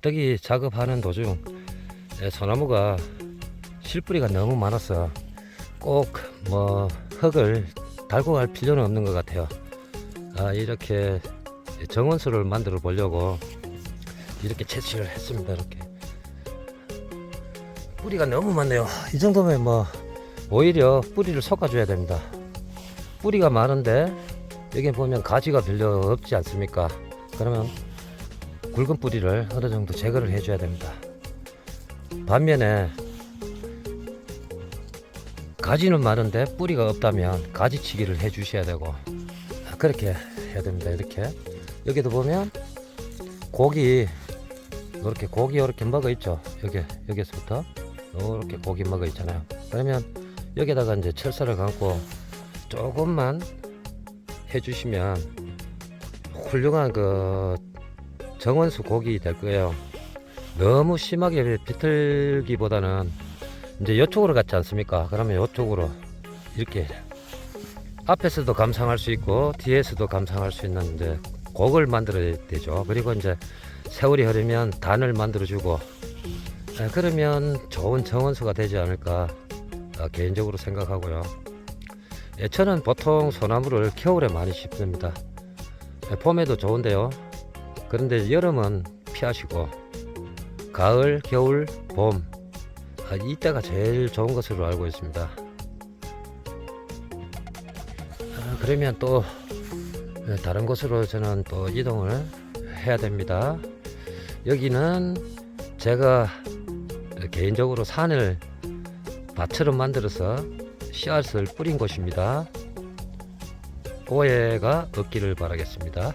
떡이 작업하는 도중 예, 소나무가 실뿌리가 너무 많아서 꼭 뭐 흙을 달고 갈 필요는 없는 것 같아요. 아, 이렇게 정원수를 만들어 보려고 이렇게 채취를 했습니다. 이렇게 뿌리가 너무 많네요. 이 정도면 뭐 오히려 뿌리를 솎아줘야 됩니다. 뿌리가 많은데 여기 보면 가지가 별로 없지 않습니까? 그러면 굵은 뿌리를 어느 정도 제거를 해줘야 됩니다. 반면에 가지는 많은데 뿌리가 없다면 가지치기를 해주셔야 되고 아, 그렇게 해야 됩니다. 이렇게 여기도 보면 고기 이렇게 고기 이렇게 먹어 있죠. 여기 여기서부터 이렇게 고기 먹어 있잖아요. 그러면 여기다가 이제 철사를 감고 조금만 해주시면 훌륭한 그 정원수 고기 될 거예요. 너무 심하게 비틀기보다는 이제 이쪽으로 갔지 않습니까? 그러면 이쪽으로 이렇게 앞에서도 감상할 수 있고 뒤에서도 감상할 수 있는 이제 곡을 만들어야 되죠. 그리고 이제 세월이 흐르면 단을 만들어주고 에, 그러면 좋은 정원수가 되지 않을까 아, 개인적으로 생각하고요. 예, 저는 보통 소나무를 겨울에 많이 심습니다. 예, 봄에도 좋은데요. 그런데 여름은 피하시고 가을, 겨울, 봄 아, 이때가 제일 좋은 것으로 알고 있습니다. 아, 그러면 또 예, 다른 곳으로 저는 또 이동을 해야 됩니다. 여기는 제가 개인적으로 산을 밭처럼 만들어서 씨앗을 뿌린 곳입니다. 오해가 없기를 바라겠습니다.